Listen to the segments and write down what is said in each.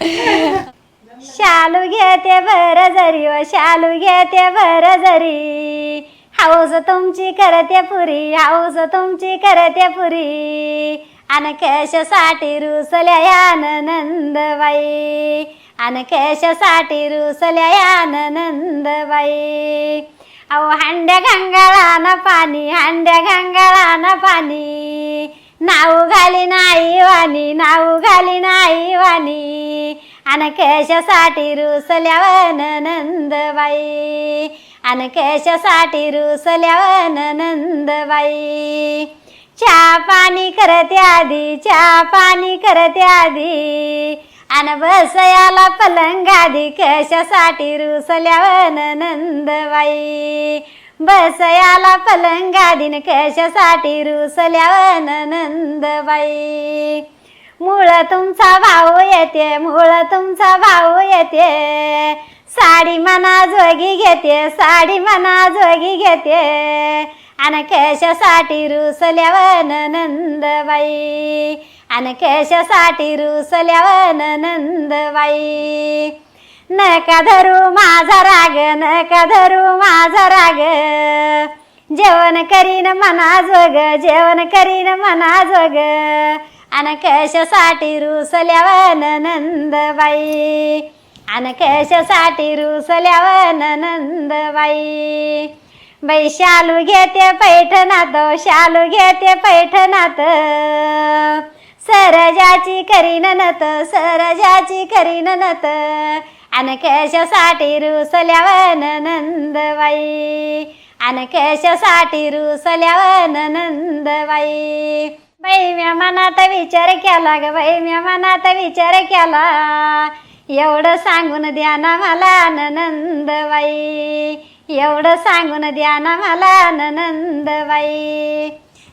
शालू घेते भर जरी व शालू घेते भर जरी. हाऊस तुमची करते पुरी हाऊस तुमची करते पुरी. अन कशासाठी रुसल्या यान नंदबाई. अन कशासाठी रुसल्या यान नंदबाई. अहो हांड्या गंगाळानं पाणी हांड्या गंगाळानं पाणी. नाव घाली नाही वाणी नाव घाली नाही वाणी. अन कशासाठी रुसल्यावन नंदबाई. अन कशासाठी रुसल्यावन नंदबाई. चहा पाणी करते आधी चहा पाणी करते आधी अन बसयाला पलंग आधी कशासाठी रुसल्यावन नंदबाई. बसयाला पलंगाडीन कशासाठी रुसल्यावन नंदबाई. मूळ तुमचा भाऊ येते मूळ तुमचा भाऊ येते. साडी मना जोगी घेते साडी मना जोगी घेते. आणि कशासाठी रुसल्यावन नंदबाई. आणि कशासाठी रुसल्यावन नंदबाई. नका धरू माझा राग नका धरू माझा राग. जेवण करीन मना जोग जेवण करीन मना जोग. आणि कशासाठी रुसल्यावन नंदबाई? आणि कशासाठी रुसल्यावन नंदबाई? बाई शालू घेते पैठणात शालू घेते पैठणात. सरजाची खरी ननत सरजाची करीन ननत. आणि कशासाठी रुसल्यावन नंदबाई. आणि कशासाठी रुसल्यावन नंदबाई. बाई म्या मनात विचार केला ग बाई म्या मनात विचार केला. एवढं सांगून द्या ना मला नंदबाई. एवढं सांगून द्या ना मला नंदबाई.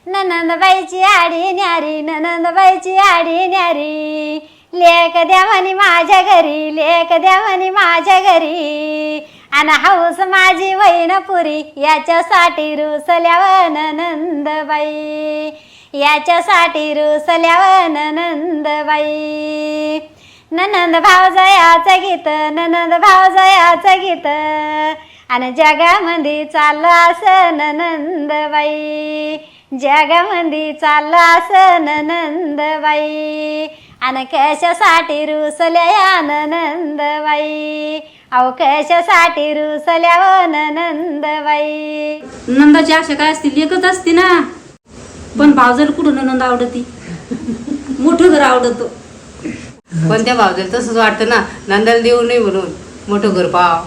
ननंदबाईची आडी न्यारी ननंदबाईची आडी न्यारी. लेक द्या म्हणे माझ्या घरी लेक द्या म्हणे माझ्या घरी. आणि हाऊस माझी वैन पुरी याच्यासाठी रुसल्याव नंदबाई याच्यासाठी रुसल्याव नंदबाई ननंद भावजयाचं गीत ननंद भावजयाचं गीत. आणि जगामध्ये चाललं असं नंदबाई जगामध्ये चाललं असं नंदबाई. आणि कशासाठी रुसल्या या नंदबाई? अहो कशासाठी रुसल्या व नंदबाई? नंदाची आशा काय असती? एकच असते ना. पण भावजल कुठून नंद आवडती? मोठं घर आवडतो. पण त्या भावजाला तसंच वाटतं ना. नंदाला देऊ नये म्हणून. मोठं घर पाव.